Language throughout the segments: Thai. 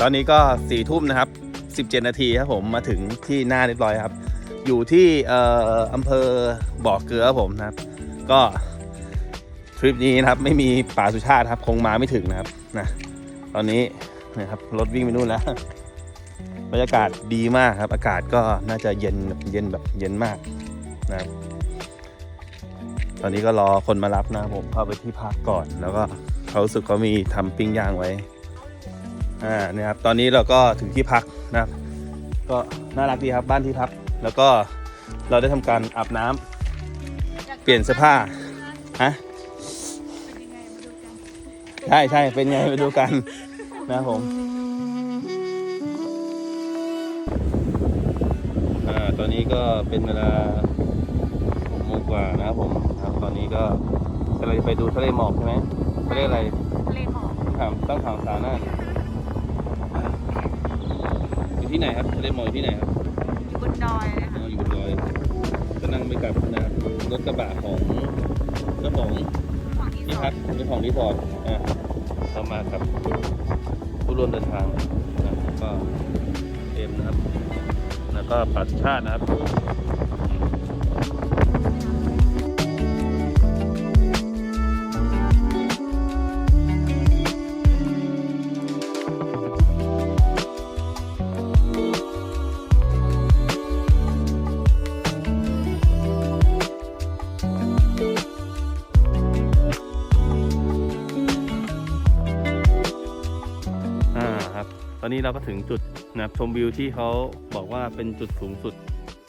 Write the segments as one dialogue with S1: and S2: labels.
S1: ตอนนี้ก็สี่ทุ่มนะครับ 17 นาทีครับผมมาถึงที่หน้าเรียบร้อยครับ อยู่ที่เอ่ออำเภอบ่อเกลือครับผมนะครับ ก็ทริปนี้นะครับไม่มีป่าสุชาติครับ คงมาไม่ถึงนะครับนะตอนนี้นะครับรถวิ่งไปนู่นแล้วบรรยากาศดีมากครับ อากาศก็น่าจะเย็นเย็นแบบเย็นมากนะครับ ตอนนี้ก็รอคนมารับนะผมเข้าไปที่พักก่อน แล้วก็เขาสึกเขามีทำปิ้งย่างไว้ อ่าเนี่ยครับตอนนี้เราก็ถึงที่พักนะครับ ก็น่ารักดีครับบ้านที่พัก แล้วก็เราได้ทำการอาบน้ำเปลี่ยนเสื้อผ้าฮะใช่ใช่เป็นไงไปดูกันนะครับผมอ่าตอนนี้ก็เป็นเวลาหกโมงกว่านะครับผมครับตอนนี้ก็เราจะไปดูทะเลหมอกใช่ไหมทะเลอะไร
S2: ทะเลหมอก
S1: ถามต้องถามสาวหน้าอยู่ ที่ไหนครับทะเลหมอกอยู่ที่ไหนครับ
S2: อยู่บนดอยเลย
S1: อ๋
S2: ค่ะ
S1: ออยู่บนดอยก็นั่งไปกับนะครับรถกระบะของเจ้าของ
S2: ฝั่งที่
S1: ที่
S2: สอ
S1: พั
S2: ง
S1: กเจ้าของรีสอร์ทอ่าเข้ามากับผู้ร่วมเดินทางนะครับก็เอ็มนะครับ แล้วก็ปราชชาตินะครับ อนนี้เราก็ถึงจุดนะครับชมวิวที่เขาบอกว่าเป็นจุดสูงสุด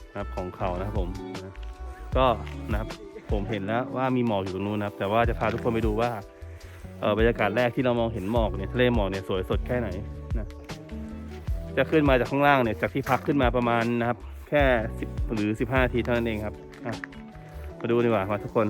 S1: นะครับของเขานะครับผมนะก็นะครับผมเห็นแล้วว่ามีหมอกอยู่ตรงนู้นนะครับ แต่ว่าจะพาทุกคนไปดูว่าเออบรรยากาศแรกที่เรามองเห็นหมอกเนี่ยทะเลหมอกเนี่ยสวยสดแค่ไหนนะจะขึ้นมาจากข้างล่างเนี่ยจากที่พักขึ้นมาประมาณนะครับ แค่สิบหรือสิบห้านาทีเท่านั้นเองครับอะมาดูดีกว่ามาทุกคน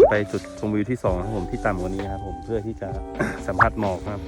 S1: จะไปจุดชมวิวที่สองครับผมที่ต่ำกว่านี้ครับผมเพื่อที่จะสัมผัสหมอกครับ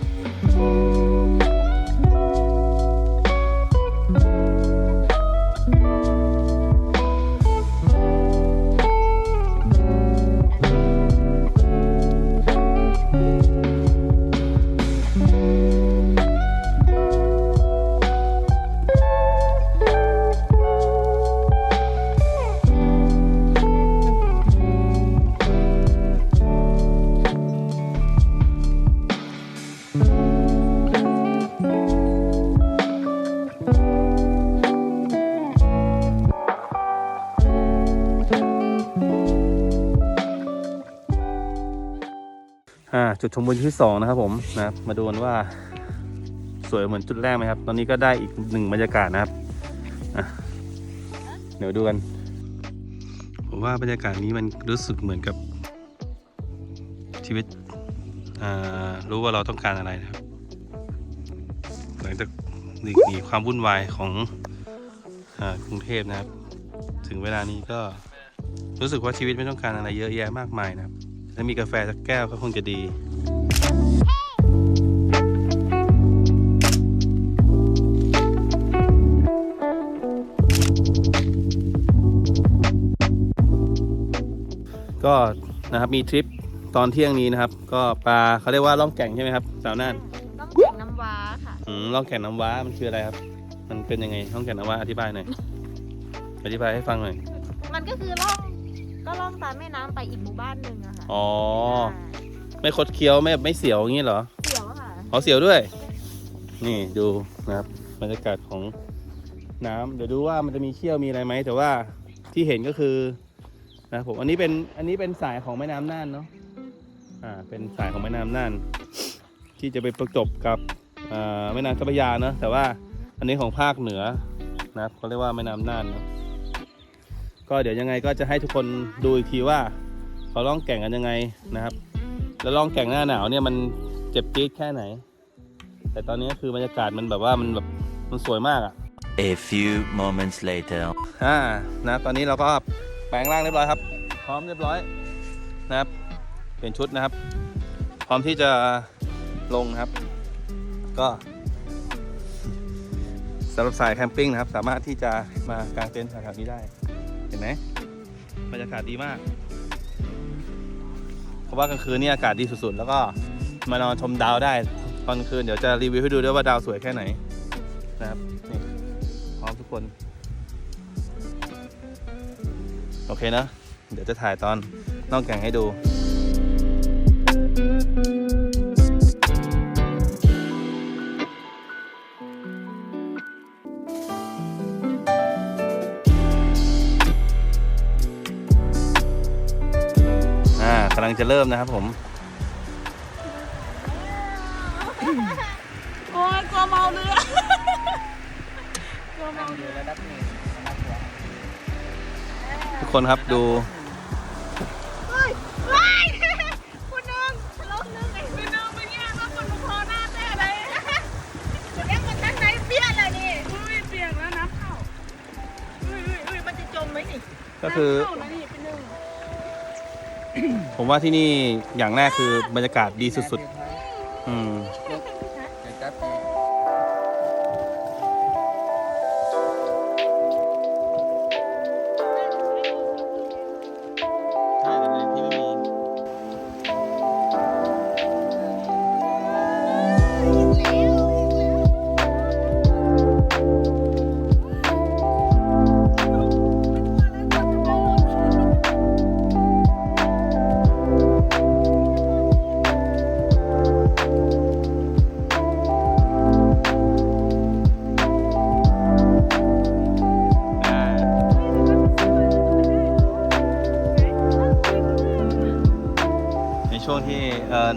S1: จุดชมวิวที่สองนะครับผมนะมาดูกันว่าสวยเหมือนจุดแรกไหมครับ ตอนนี้ก็ได้อีกหนึ่งบรรยากาศนะครับเดี๋ยวดูกัน ผมว่าบรรยากาศนี้มันรู้สึกเหมือนกับชีวิตอ่ารู้ว่าเราต้องการอะไรนะครับ หลังจากหลีกหนีความวุ่นวายของอากรุงเทพนะครับ ถึงเวลานี้ก็รู้สึกว่าชีวิตไม่ต้องการอะไรเยอะแยะมากมายนะครับถ้ามีกาแฟสักแก้วก็คงจะดี ก็นะครับมีทริปตอนเที่ยงนี้นะครับ ก็ปลาเขาเรียกว่าล่องแก่งใช่ไหมครับสาวน่าน
S2: ต้องแข่งน้ำว้าค่ะ
S1: อืมล่องแก่งน้ำว้ามันคืออะไรครับ มันเป็นยังไงล่องแก่งน้ำว้าอธิบายหน่อยอธิบายให้ฟังหน่อย
S2: มันก็คือล่องก็ล่องตามแม่น้ำไปอีกหมู่บ้านหนึ่งอะค่ะ
S1: อ๋อ ไม่คดเคี้ยวไม่ไม่เสียวอย่างนี้เหรอ
S2: เสียวค่ะ
S1: อ๋อเสียวด้วย นี่ดูนะครับบรรยากาศของน้ำเดี๋ยวดูว่ามันจะมีเขี้ยวมีอะไรไหมแต่ว่าที่เห็นก็คือนะครับผมอันนี้เป็นอันนี้เป็นสายของแม่น้ำน่านเนาะอ่าเป็นสายของแม่น้ำน่าน ที่จะไปประจบกับอ่าแม่น้ำเจ้าพระยาเนาะแต่ว่าอันนี้ของภาคเหนือนะครับเขาเรียกว่าแม่น้ำน่านเนาะก็เดี๋ยวยังไงก็จะให้ทุกคนดูอีกทีว่าเขาล่องแก่งกันยังไงนะครับ แล้วล่องแก่งหน้าหนาวเนี่ยมันเจ็บจี๊ดแค่ไหน แต่ตอนนี้คือบรรยากาศมันแบบว่ามันแบบมันสวยมากอะ
S3: A few moments later.
S1: อ่านะตอนนี้เราก็แปลงร่างเรียบร้อยครับ พร้อมเรียบร้อยนะครับ เป็นชุดนะครับ พร้อมที่จะลงนะครับ ก็สำหรับสายแคมปิ้งนะครับ สามารถที่จะมากางเต็นท์แถวๆนี้ได้ เห็นไหมบรรยากาศดีมากเพ ราะว่ากลางคืนนี่อากาศดีสุดๆ แล้วก็มานอนชมดาวได้ ตอนคืนเดี๋ยวจะรีวิวให้ดูด้วยว่าดาวสวยแค่ไหนนะครับนี่พร้อมทุกคน โอเคนะ เดี๋ยวจะถ่ายตอนนอกแก่งให้ดู งจะเริ่มนะครับผม
S2: โอ้ยกลัวเมาเรือกลัวเมาเรือ
S1: ทุกคนครับดู
S2: เฮ้ยเฮ้ยคุณนึงลบนึงไอ้คุณนึงเป็นยังก็คุณพอหน้าแท้เลยเอ๊ะมันชั้นไหนเปี้ยเลยนี่อุ้ยเปียกแล้วน้ำเข้าอุ้ยอุ้ยอุ้ยมันจะจมไหมนี่
S1: ก็คือ ผมว่าที่นี่อย่างแรกคือบรรยากาศดีสุด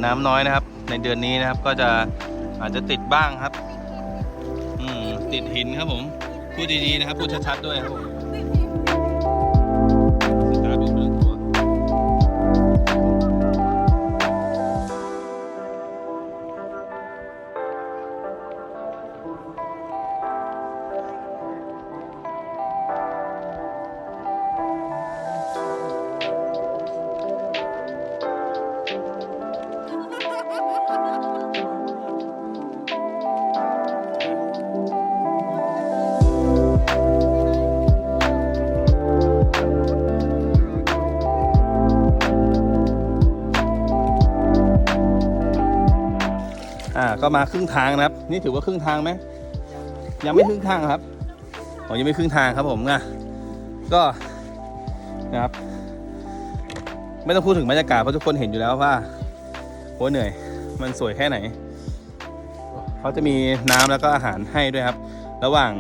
S1: น้ำน้อยนะครับ ในเดือนนี้นะครับก็จะอาจจะติดบ้างครับ อืมติดหินครับผม พูดดีๆนะครับ พูดชัดๆด้วยครับผม ก็มาครึ่งทางนะครับ นี่ถือว่าครึ่งทางไหมยังไม่ครึ่งทางครับอ๋อยังไม่ครึ่งทางครับผมนะก็นะครับ ไม่ต้องพูดถึงบรรยากาศเพราะทุกคนเห็นอยู่แล้วว่าโหเหนื่อย มันสวยแค่ไหนเขาจะมีน้ำแล้วก็อาหารให้ด้วยครับ ระหว่าง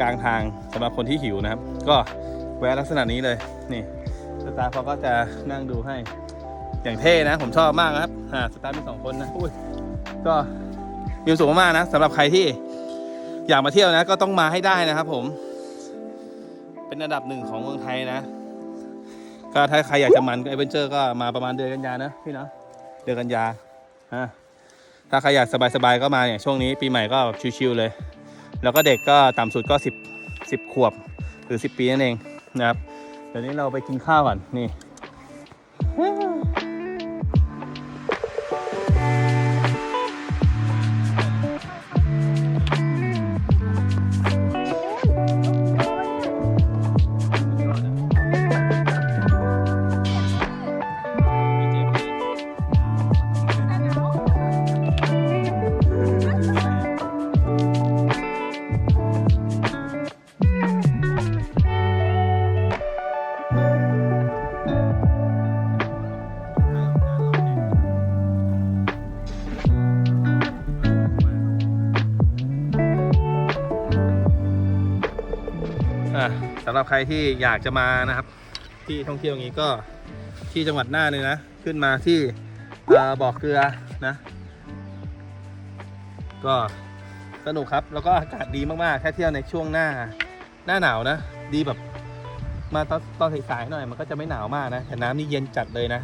S1: กลางทางสำหรับคนที่หิวนะครับ ก็แวะลักษณะนี้เลยนี่สตาร์เขาก็จะนั่งดูให้อย่างเท่นะ ผมชอบมากครับอ่าสตาร์มีสองคนนะอุ้ย ก็มีควสุขมากนะสำหรับใครที่อยากมาเที่ยวนะ ก็ต้องมาให้ได้นะครับ ผม เป็นอันดับหนึ่งของเมืองไทยนะ ก็ถ้าใครอยากจะมันเอเวนเจอร์ก็มาประมาณเดือนกันยานะพี่เนาะเดือนกันยาฮะถ้าใครอยากสบายๆก็มาเนี่ยช่วงนี้ ปีใหม่ก็แบบชิวๆเลย แล้วก็เด็กก็ต่ำสุดก็10 10ขวบหรือ 10 ปีนั่นเองนะครับเดี๋ยวนี้เราไปกินข้าวก่อนนี่ ใครที่อยากจะมานะครับ ที่ท่องเที่ยวอย่างนี้ก็ที่จังหวัดน่านเลยนะ ขึ้นมาที่เอ่อบ่อเกลือนะ ก็สนุกครับ แล้วก็อากาศดีมากๆแค่เที่ยวในช่วงหน้า หน้าหนาวนะ ดีแบบมาตอนตอนสายๆหน่อยมันก็จะไม่หนาวมากนะ แต่น้ำนี่เย็นจัดเลยนะ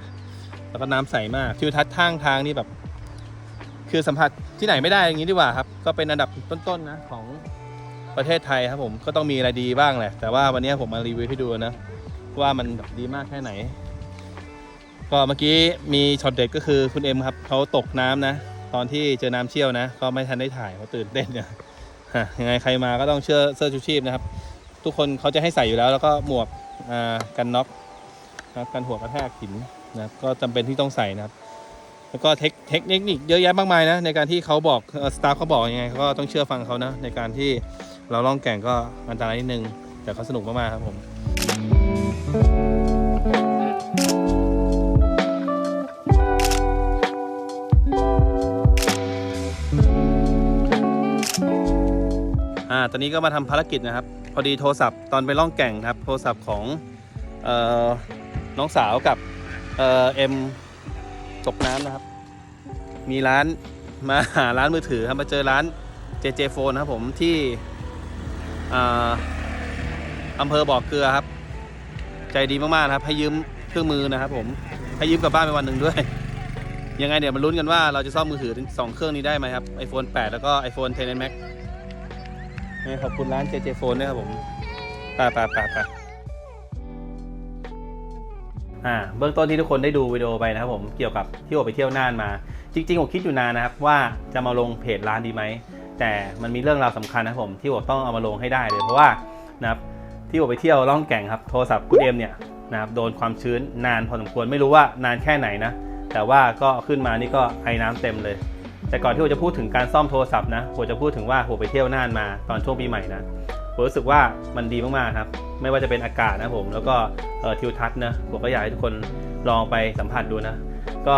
S1: แล้วก็น้ำใสมากทิวทัศน์ทางทางนี่แบบ คือสัมผัสที่ไหนไม่ได้อย่างนี้ดีกว่าครับ ก็เป็นอันดับต้นๆนะของ ประเทศไทยครับผมก็ต้องมีอะไรดีบ้างแหละ แต่ว่าวันนี้ผมมารีวิวให้ดูนะว่ามันแบบดีมากแค่ไหน ก็เมื่อกี้มีช็อตเด็ดก็คือคุณเอ็มครับเขาตกน้ำนะ ตอนที่เจอน้ำเชี่ยวนะ ก็ไม่ทันได้ถ่ายเขาตื่นเต้นเนี่ยฮะยังไงใครมาก็ต้องเชื่อเสื้อชูชีพนะครับ ทุกคนเขาจะให้ใส่อยู่แล้วแล้วก็หมวกกันน็อกนะครับกันหัวกระแทกหินนะครับก็จำเป็นที่ต้องใส่นะครับ แล้วก็เทคเทคนิคเยอะแยะมากมายนะในการที่เขาบอกสตาฟเขาบอกยังไงก็ต้องเชื่อฟังเขานะในการที่ เราล่องแก่งก็อันตรายนิดนึง แต่เขาสนุกมากๆครับผมอ่าตอนนี้ก็มาทำภารกิจนะครับ พอดีโทรศัพท์ตอนไปล่องแก่งครับ โทรศัพท์ของเออน้องสาวกับเอเอ็มตกน้ำนะครับ มีร้านมาหาร้านมือถือครับมาเจอร้าน JJ Phone นะครับผมที่ อ่าอำเภอบ่อเกลือครับ ใจดีมากๆนะครับ ให้ยืมเครื่องมือนะครับ ผมให้ยืมกลับบ้านไปวันหนึ่งด้วย ยังไงเดี๋ยวมาลุ้นกันว่าเราจะซ่อมมือถือถึงสองเครื่องนี้ได้ไหมครับ iPhone 8 แล้วก็ iPhone 10 Max ขอบคุณร้าน JJ Phone ด้วยครับผมไปไปไปไปอ่าเบื้องต้นที่ทุกคนได้ดูวิดีโอไปนะครับผมเกี่ยวกับที่ผมไปเที่ยวน่านมา จริงๆผมคิดอยู่นานนะครับว่าจะมาลงเพจร้านดีไหม แต่มันมีเรื่องราวสำคัญนะผมที่ผมต้องเอามาลงให้ได้เลยเพราะว่านะครับที่ผมไปเที่ยวล่องแก่งครับโทรศัพท์คุณเอ็มเนี่ยนะครับโดนความชื้นนานพอสมควรไม่รู้ว่านานแค่ไหนนะแต่ว่าก็ขึ้นมานี่ก็ไอ้น้ำเต็มเลย แต่ก่อนที่ผมจะพูดถึงการซ่อมโทรศัพท์นะผมจะพูดถึงว่าผมไปเที่ยวน่านมาตอนช่วงปีใหม่นะผมรู้สึกว่ามันดีมากๆครับ ไม่ว่าจะเป็นอากาศนะผม แล้วก็ทิวทัศน์นะผมก็อยากให้ทุกคนลองไปสัมผัสดูนะ ก็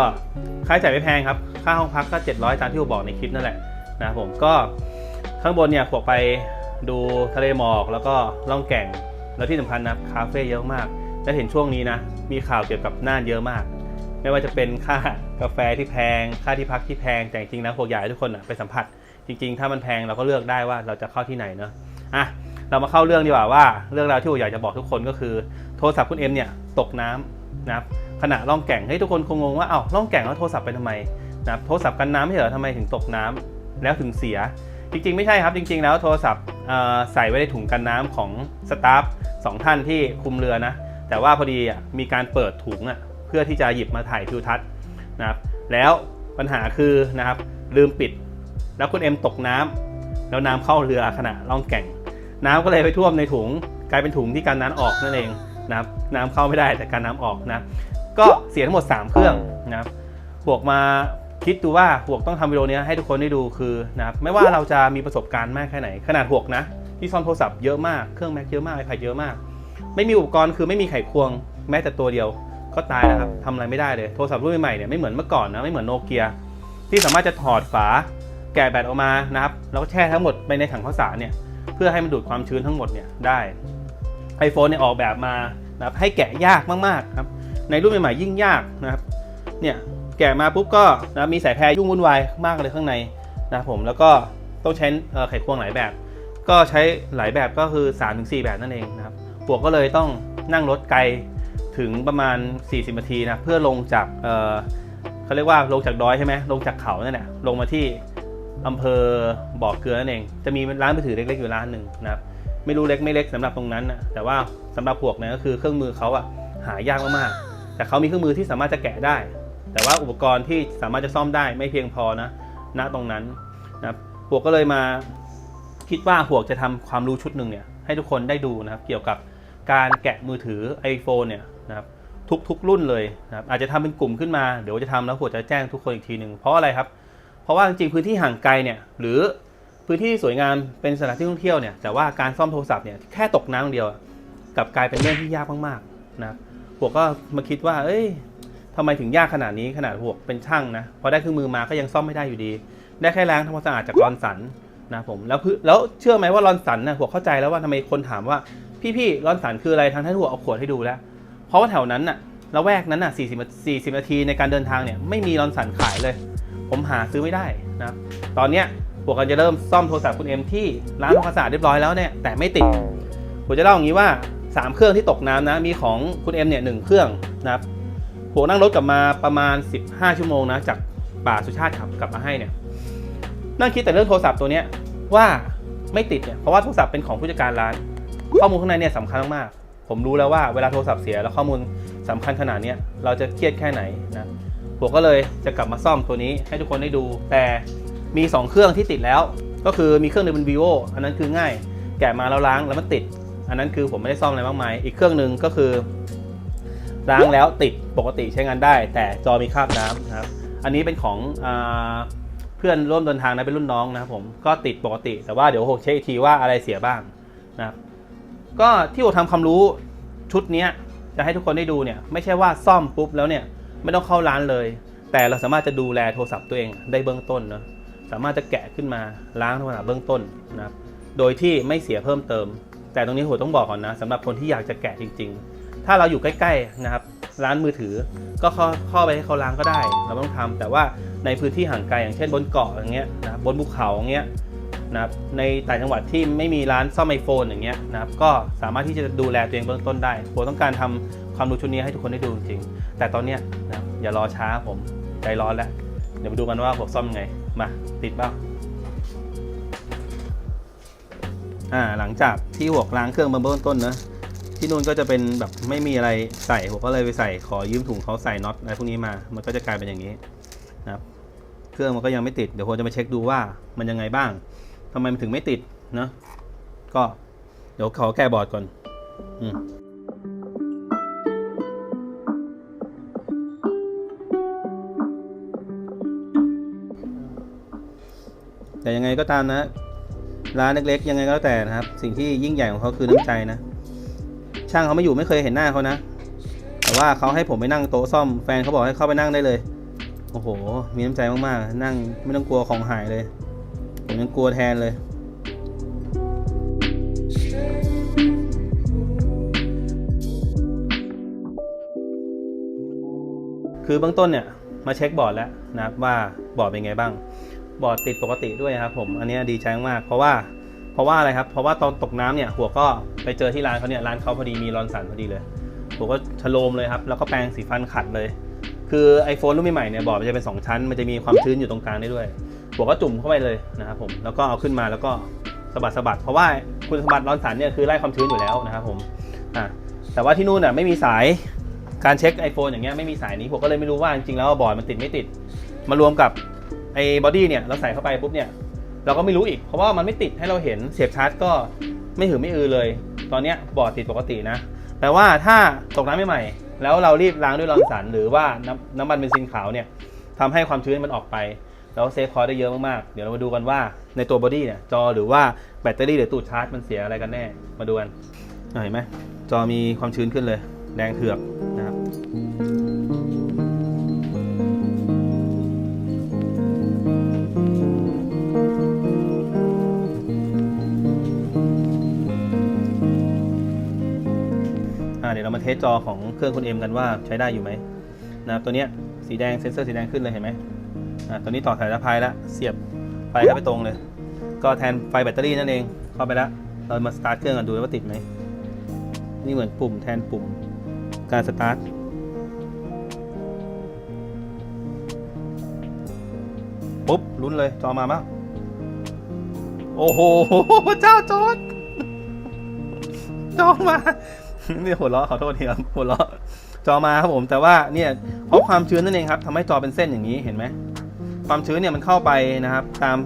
S1: ค่าใช้จ่ายไม่แพงครับ ค่าห้องพักก็ 700 ตามที่ผมบอกในคลิปนั่นแหละ นะครับผมก็ข้างบนเนี่ยผมไปดูทะเลหมอกแล้วก็ล่องแก่งแล้วที่สำคัญนะคาเฟ่เยอะมาก และเห็นช่วงนี้นะ มีข่าวเกี่ยวกับน่านเยอะมาก ไม่ว่าจะเป็นค่ากาแฟที่แพง ค่าที่พักที่แพงแต่จริงๆนะผมอยากให้ทุกคนนะไปสัมผัส จริง ๆ ถ้ามันแพงเราก็เลือกได้ว่าเราจะเข้าที่ไหนเนาะอะเรามาเข้าเรื่องดีกว่าว่าเรื่องราวที่ผมอยากจะบอกทุกคนก็คือ โทรศัพท์คุณเอ็มเนี่ยตกน้ำนะครับขณะล่องแก่งให้ทุกคนคงงงว่าเอ้าล่องแก่งแล้วโทรศัพท์ไปทำไมนะครับโทรศัพท์กันน้ำไม่เหรอทำไมถึงตกน้ำ แล้วถึงเสีย จริงๆ ไม่ใช่ครับจริง ๆ แล้วโทรศัพท์ใส่ไว้ในถุงกันน้ำของสตาฟสองท่านที่คุมเรือนะ แต่ว่าพอดีมีการเปิดถุงอะเพื่อที่จะหยิบมาถ่ายทิวทัศน์นะครับแล้วปัญหาคือนะครับลืมปิด แล้วคุณเอ็มตกน้ำแล้วน้ำเข้าเรือขณะล่องแก่ง น้ำก็เลยไปท่วมในถุงกลายเป็นถุงที่กันน้ำออกนั่นเองนะครับน้ำเข้าไม่ได้แต่กันน้ำออกนะ ก็เสียทั้งหมด 3 เครื่องนะครับบวกมา คิดดูว่าหวกต้องทำวิดีโอนี้ให้ทุกคนได้ดูคือนะครับไม่ว่าเราจะมีประสบการณ์มากแค่ไหน ขนาดหวกนะ ที่ซ่อมโทรศัพท์เยอะมากเครื่องแม็กเยอะมากไอแพดเยอะมาก ไม่มีอุปกรณ์คือไม่มีไขควงแม้แต่ตัวเดียวก็ตายนะครับทำอะไรไม่ได้เลยโทรศัพท์รุ่นใหม่ๆเนี่ยไม่เหมือนเมื่อก่อนนะไม่เหมือนโนเกียที่สามารถจะถอดฝาแกะแบตออกมานะครับแล้วก็แช่ทั้งหมดไปในถังข้าวสารเนี่ยเพื่อให้มันดูดความชื้นทั้งหมดเนี่ยได้ iPhone เนี่ยออกแบบมานะครับให้แกะยากมากๆครับในรุ่นใหม่ๆยิ่งยากนะครับเนี่ย แกะมาปุ๊บก็นะมีสายแพรยุ่งวุ่นวายมากเลยข้างในนะครับผมแล้วก็ต้องใช้ไขควงหลายแบบ ก็ใช้หลายแบบก็คือ 3-4 แบบนั่นเองนะครับปวกก็เลยต้องนั่งรถไกลถึงประมาณ 40นาทีนะเพื่อลงจากเเขาเรียกว่าลงจากดอยใช่ไหมลงจากเขานั่นแหละลงมาที่อำเภอบ่อเกลือนั่นเอง จะมีร้านมือถือเล็กๆอยู่ร้านหนึ่งนะครับไม่รู้เล็กไม่เล็กสำหรับตรงนั้นนะแต่ว่าสำหรับพวกเนี่ยก็คือเครื่องมือเขาอะหายากมากๆแต่เขามีเครื่องมือที่สามารถจะแกะได้ แต่ว่าอุปกรณ์ที่สามารถจะซ่อมได้ไม่เพียงพอนะณตรงนั้นนะพวกก็เลยมาคิดว่าพวกจะทำความรู้ชุดหนึ่งเนี่ยให้ทุกคนได้ดูนะครับเกี่ยวกับการแกะมือถือ iPhone เนี่ยนะครับทุกๆรุ่นเลยนะครับอาจจะทำเป็นกลุ่มขึ้นมาเดี๋ยวจะทำแล้วพวกจะแจ้งทุกคนอีกทีหนึ่งเพราะอะไรครับ เพราะว่าจริงๆพื้นที่ห่างไกลเนี่ยหรือพื้นที่สวยงามเป็นสถานที่ท่องเที่ยวเนี่ยแต่ว่าการซ่อมโทรศัพท์เนี่ยแค่ตกน้ำเดียวกับกลายเป็นเรื่องที่ยากมากๆนะครับพวกก็มาคิดว่า เอ้ย ทำไมถึงยากขนาดนี้ขนาดพวกเป็นช่างนะพอได้เครื่องมือมาก็ยังซ่อมไม่ได้อยู่ดี ได้แค่ล้างทำความสะอาดจากรอนสันนะผมแล้วแล้วเชื่อไหมว่ารอนสันนะพวกเข้าใจแล้วว่าทำไมคนถามว่าพี่ๆรอนสันคืออะไรทางท่านหัวเอาขวดให้ดูแล้ว เพราะว่าแถวนั้นน่ะละแวกนั้นน่ะ40 40นาทีในการเดินทางเนี่ยไม่มีรอนสันขายเลย ผมหาซื้อไม่ได้นะตอนเนี้ยพวกกันจะเริ่มซ่อมโทรศัพท์คุณเอ็มที่ร้านทำความสะอาดเรียบร้อยแล้วเนี่ยแต่ไม่ติดผมจะเล่าอย่างนี้ว่าสามเครื่องที่ตกน้ำนะมีของคุณเอ็มเนี่ยหนึ่งเครื่องนะครับ ผมนั่งรถกลับมาประมาณ 15 ชั่วโมงนะ จากป่าสุชาติขับกลับมาให้เนี่ย นั่งคิดแต่เรื่องโทรศัพท์ตัวเนี้ยว่าไม่ติดเนี่ยเพราะว่าโทรศัพท์เป็นของผู้จัดการร้าน ข้อมูลข้างในเนี่ยสำคัญมากๆผมรู้แล้วว่าเวลาโทรศัพท์เสียแล้วข้อมูลสำคัญขนาดเนี้ยเราจะเครียดแค่ไหนนะผมก็เลยจะกลับมาซ่อมตัวนี้ให้ทุกคนได้ดู แต่มี 2 เครื่องที่ติดแล้ว ก็คือมีเครื่องหนึงเป็น vivo อันนั้นคือง่าย แกะมาแล้วล้างแล้วมันติด อันนั้นคือผมไม่ได้ซ่อมอะไรมากมาย อีกเครื่องหนึ่งก็คือ ล้างแล้วติดปกติใช้งานได้ แต่จอมีคราบน้ำนะครับ อันนี้เป็นของอเพื่อนร่วมเดินทางนะเป็นรุ่นน้องนะครับผมก็ติดปกติ แต่ว่าเดี๋ยวผมเช็คอีกทีว่าอะไรเสียบ้างนะครับก็ที่ผมทำความรู้ชุดนี้จะให้ทุกคนได้ดูเนี่ยไม่ใช่ว่าซ่อมปุ๊บแล้วเนี่ยไม่ต้องเข้าร้านเลย แต่เราสามารถจะดูแลโทรศัพท์ตัวเองได้เบื้องต้นเนอะสามารถจะแกะขึ้นมาล้างโทรศัพท์เบื้องต้นนะครับโดยที่ไม่เสียเพิ่มเติม แต่ตรงนี้ผมต้องบอกก่อนนะสำหรับคนที่อยากจะแกะจริง ๆ ถ้าเราอยู่ใกล้ๆนะครับร้านมือถือก็เข้าเข้าไปให้เขาล้างก็ได้ เราต้องทำแต่ว่าในพื้นที่ห่างไกลอย่างเช่นบนเกาะอย่างเงี้ยนะครับบนภูเขาอย่างเงี้ยนะครับในต่างจังหวัดที่ไม่มีร้านซ่อมไอโฟนอย่างเงี้ยนะครับก็สามารถที่จะดูแลตัวเองเบื้องต้นได้ผมต้องการทำความรู้ชุดนี้ให้ทุกคนได้ดูจริง แต่ตอนเนี้ยนะอย่ารอช้าผมใจร้อนแล้ว เดี๋ยวมาดูกันว่าผมซ่อมยังไงมาติดบ้างอ่าหลังจากที่หัวล้างเครื่องมาเบื้องต้นนะ ที่นู่นก็จะเป็นแบบไม่มีอะไรใส่ผมก็เลยไปใส่ขอยืมถุงเขาใส่น็อตอะไรพวกนี้มา มันก็จะกลายเป็นอย่างนี้นะครับเครื่องมันก็ยังไม่ติดเดี๋ยวผมจะมาเช็คดูว่ามันยังไงบ้างทำไมมันถึงไม่ติดเนะก็เดี๋ยวขอแก้บอร์ดก่อนอมแต่ยังไงก็ตามนะ ร้านเล็กๆยังไงก็แล้วแต่นะครับ สิ่งที่ยิ่งใหญ่ของเขาคือน้ำใจนะ ช่างเขาไม่อยู่ไม่เคยเห็นหน้าเขานะ แต่ว่าเขาให้ผมไปนั่งโต๊ะซ่อมแฟนเขาบอกให้เข้าไปนั่งได้เลย โอ้โห มีน้ำใจมากๆ นั่งไม่ต้องกลัวของหายเลย ผมยังกลัวแทนเลยคือเบื้องต้นเนี่ยมาเช็คบอร์ดแล้วนะครับว่าบอร์ดเป็นไงบ้าง บอร์ดติดปกติด้วยครับผมอันนี้ดีใจมากเพราะว่า เพราะว่าอะไรครับ เพราะว่าตอนตกน้ำเนี่ยหัวก็ไปเจอที่ร้านเขาเนี่ยร้านเขาพอดีมีรอนสันพอดีเลย หัวก็ชโลมเลยครับ แล้วก็แปรงสีฟันขัดเลย คือ iPhone รุ่นใหม่ๆเนี่ยบอร์ดมันจะเป็น 2 ชั้น มันจะมีความชื้นอยู่ตรงกลางได้ด้วย หัวก็จุ่มเข้าไปเลยนะครับผม แล้วก็เอาขึ้นมาแล้วก็สะบัดสะบัด เพราะว่าคุณสมบัติรอนสันเนี่ยคือไล่ความชื้นอยู่แล้วนะครับผมอะแต่ว่าที่นู่นน่ะไม่มีสายการเช็ค iPhone อย่างเงี้ยไม่มีสายนี้ผมก็เลยไม่รู้ว่าจริงๆแล้วบอร์ดมันติดไม่ติด มารวมกับไอ้บอดี้เนี่ยเราใส่เข้าไปปุ๊บเนี่ย เราก็ไม่รู้อีก เพราะว่ามันไม่ติดให้เราเห็นเสียบชาร์จก็ไม่หือไม่อือเลย ตอนนี้บอร์ดติดปกตินะแปลว่าถ้าตกน้ำใหม่ๆแล้วเรารีบล้างด้วยรอนสันหรือว่าน้ำน้ำมันเบนซินขาวเนี่ยทำให้ความชื้นมันออกไป แล้วเซฟคอร์ได้เยอะมากๆ เดี๋ยวเรามาดูกันว่าในตัวบอดี้เนี่ยจอหรือว่าแบตเตอรี่หรือตูดชาร์จมันเสียอะไรกันแน่ มาดูกันเห็นไหมจอมีความชื้นขึ้นเลย แดงเถือกนะครับ เดี๋ยวเรามาเทสจอของเครื่องคุณเอ็มกันว่าใช้ได้อยู่ไหมนะครับตัวเนี้ยสีแดงเซนเซอร์สีแดงขึ้นเลยเห็นไหมอ่าตัวนี้ต่อสายสะพายแล้วเสียบไฟเข้าไปตรงเลย ก็แทนไฟแบตเตอรี่นั่นเองเข้าไปแล้วเรามาสตาร์ทเครื่องกันดูว่าติดไหมนี่เหมือนปุ่มแทนปุ่มการสตาร์ทปุ๊บลุ้นเลยจอมาบ้างโอ้โหเจ้าจอดจอมา นี่หัวเราะขอโทษทีครับหัวเราะจอมาครับผม แต่ว่าเนี่ยเพราะความชื้นนั่นเองครับทำให้จอเป็นเส้นอย่างนี้เห็นไหมความชื้นเนี่ยมันเข้าไปนะครับ ตาม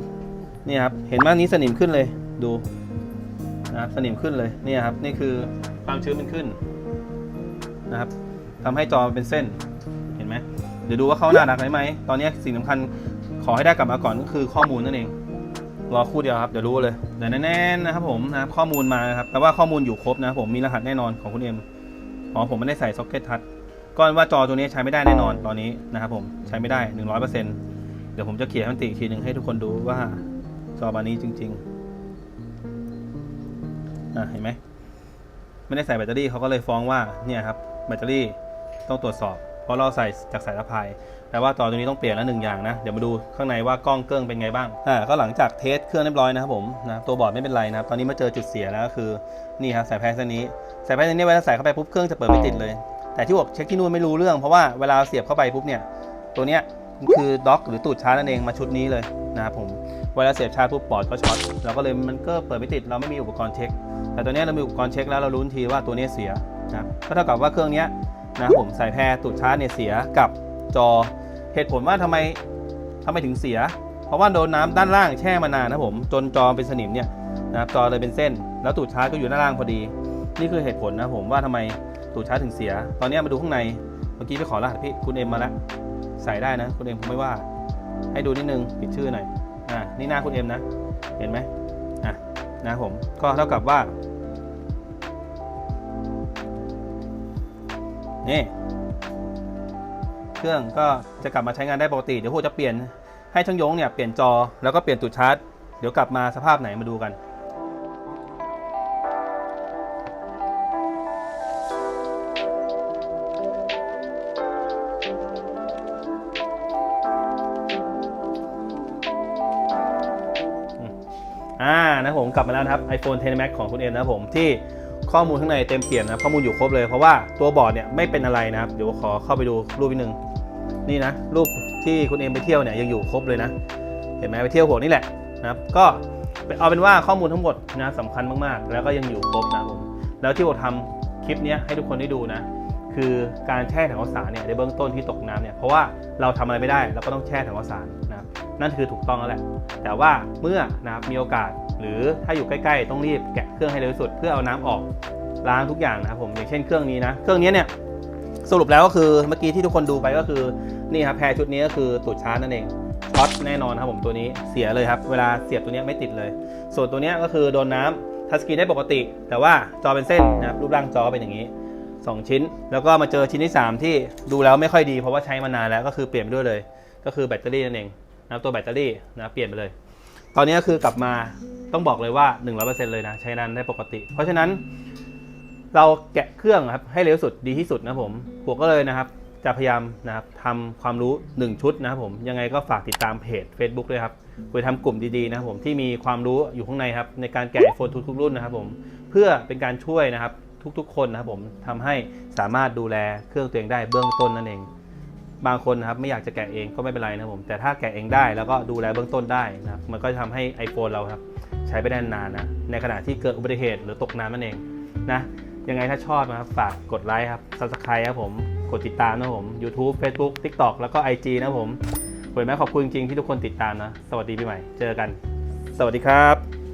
S1: นี่ครับเห็นไหมนี้สนิมขึ้นเลยดูนะครับสนิมขึ้นเลยนี่ครับนี่คือความชื้นมันขึ้นนะครับทำให้จอเป็นเส้นเห็นไหมเดี๋ยวดูว่าเข้าหน้าหนักไหมไหมตอนนี้สิ่งสำคัญขอให้ได้กลับมาก่อนก็คือข้อมูลนั่นเอง รอคู่เดียวครับเดี๋ยวรู้เลยเดี๋ยวแน่นๆนะครับผมนะครับข้อมูลมานะครับแต่ว่าข้อมูลอยู่ครบนะครับผมมีรหัสแน่นอนของคุณเอ็มอ๋อผมไม่ได้ใส่ซ็อกเก็ตทัชก็ว่าจอตัวนี้ใช้ไม่ได้แน่นอนตอนนี้นะครับผมใช้ไม่ได้100%เปอร์เซ็นต์เดี๋ยวผมจะเขียนมันติอีกทีหนึ่งให้ทุกคนดูว่าจอบานนี้จริงๆอะเห็นไหมไม่ได้ใส่แบตเตอรี่เขาก็เลยฟ้องว่าเนี่ยครับแบตเตอรี่ต้องตรวจสอบ เพราะเราใส่จากสายสะพาย แต่ว่าจอตัวนี้ต้องเปลี่ยนแล้วหนึ่งอย่างนะ เดี๋ยวมาดูข้างในว่ากล้องเกิ้งเป็นไงบ้าง อ่า ก็หลังจากเทสเครื่องเรียบร้อยนะครับผมนะตัวบอร์ดไม่เป็นไรนะครับ ตอนนี้มาเจอจุดเสียแล้วก็คือนี่ครับสายแพรเส้นนี้ สายแพรเส้นนี้เวลาใส่เข้าไปปุ๊บเครื่องจะเปิดไม่ติดเลย แต่ที่บอกเช็คที่นู่นไม่รู้เรื่องเพราะว่าเวลาเสียบเข้าไปปุ๊บเนี่ย ตัวเนี้ยคือด็อกหรือตูดชาร์จนั่นเองมาชุดนี้เลยนะครับผม เวลาเสียบชาร์จปุ๊บบอร์ดก็ช็อตเราก็เลยมันก็เปิดไม่ติดเราไม่มีอุปกรณ์เช็ค แต่ตัวเนี้ยเรามีอุปกรณ์เช็คแล้วเรารู้ทีว่าตัวเนี้ยเสียนะก็เท่ากับว่าเครื่องเนี้ยนะผมสายแพรตูดชาร์จเนี่ยเสียกับ จอ เหตุผลว่าทำไมทำไมถึงเสีย เพราะว่าโดนน้ำด้านล่างแช่มานานนะผม จนจอเป็นสนิมเนี่ยนะครับจอเลยเป็นเส้น แล้วตูดชาร์จก็อยู่ด้านล่างพอดี นี่คือเหตุผลนะผมว่าทำไมตูดชาร์จถึงเสีย ตอนนี้มาดูข้างใน เมื่อกี้ไปขอรหัสพี่คุณเอ็มมาแล้ว ใส่ได้นะคุณเอ็มผมไม่ว่า ให้ดูนิดนึงปิดชื่อหน่อย อ่า นี่หน้าคุณเอ็มนะ เห็นไหมอะนะผม ก็เท่ากับว่านี่ เครื่องก็จะกลับมาใช้งานได้ปกติ เดี๋ยวผมจะเปลี่ยนให้ช่างยงเนี่ยเปลี่ยนจอแล้วก็เปลี่ยนตูดชาร์จ เดี๋ยวกลับมาสภาพไหนมาดูกันอ่านะผมกลับมาแล้วนะครับ iPhone 10 Max ของคุณเอ็มนะผมที่ข้อมูลข้างในเต็มเปี่ยมนะข้อมูลอยู่ครบเลยเพราะว่าตัวบอร์ดเนี่ยไม่เป็นอะไรนะครับ เดี๋ยวขอเข้าไปดูรูปนิดนึง นี่นะรูปที่คุณเอ็มไปเที่ยวเนี่ยยังอยู่ครบเลยนะ เห็นไหมไปเที่ยวหัวนี่แหละนะครับก็เอาเป็นว่าข้อมูลทั้งหมดนะสำคัญมากๆ แล้วก็ยังอยู่ครบนะครับผมแล้วที่ผมทำคลิปนี้ให้ทุกคนได้ดูนะ คือการแช่ถังข้าวสารเนี่ยในเบื้องต้นที่ตกน้ำเนี่ยเพราะว่าเราทำอะไรไม่ได้เราก็ต้องแช่ถังข้าวสารนะครับนั่นคือถูกต้องแล้วแหละ แต่ว่าเมื่อนะครับมีโอกาสหรือถ้าอยู่ใกล้ๆ ต้องรีบแกะเครื่องให้เร็วที่สุดเพื่อเอาน้ำออกล้างทุกอย่างนะครับผมอย่างเช่นเครื่องนี้นะ เครื่องนี้เนี่ยสรุปแล้วก็คือเมื่อกี้ที่ทุกคนดูไปก็คือ นี่ครับแพรชุดนี้ก็คือตูดชาร์จนั่นเองช็อตแน่นอนครับผมตัวนี้เสียเลยครับ เวลาเสียบตัวนี้ไม่ติดเลย ส่วนตัวนี้ก็คือโดนน้ำทัชสกรีนได้ปกติ แต่ว่าจอเป็นเส้นนะครับรูปร่างจอเป็นอย่างนี้ 2 ชิ้น แล้วก็มาเจอชิ้นที่ 3 ที่ดูแล้วไม่ค่อยดีเพราะว่าใช้มานานแล้วก็คือเปลี่ยนไปด้วยเลย ก็คือแบตเตอรี่นั่นเองนะครับตัวแบตเตอรี่นะเปลี่ยนไปเลย ตอนนี้ก็คือกลับมาต้องบอกเลยว่า 100%เลยนะใช้งานได้ปกติ เพราะฉะนั้นเราแกะเครื่องครับให้เร็วสุดดีที่สุดนะผมผมก็เลยนะครับ จะพยายามนะครับทำความรู้ 1 ชุดนะครับผมยังไงก็ฝากติดตามเพจ Facebook ด้วยครับคุยทำกลุ่มดีๆนะครับผมที่มีความรู้อยู่ข้างในครับในการแกะ iPhone ทุกๆรุ่นนะครับผมเพื่อเป็นการช่วยนะครับทุกๆ คนนะครับผมทำให้สามารถดูแลเครื่องตัวเองได้เบื้องต้นนั่นเอง บางคนนะครับไม่อยากจะแกะเองก็ไม่เป็นไรนะครับผมแต่ถ้าแกะเองได้แล้วก็ดูแลเบื้องต้นได้นะครับมันก็จะทำให้ iPhone เราครับใช้ไปได้นานนะในขณะที่เกิดอุบัติเหตุหรือตกน้ำนั่นเองนะยังไงถ้าชอบนะครับฝากกดไลค์ครับ subscribe ครับผม กดติดตามนะผม YouTube Facebook TikTok แล้วก็ IG นะผมขอบคุณแม่ขอบคุณจริงๆที่ทุกคนติดตามนะ สวัสดีปีใหม่ เจอกัน สวัสดีครับ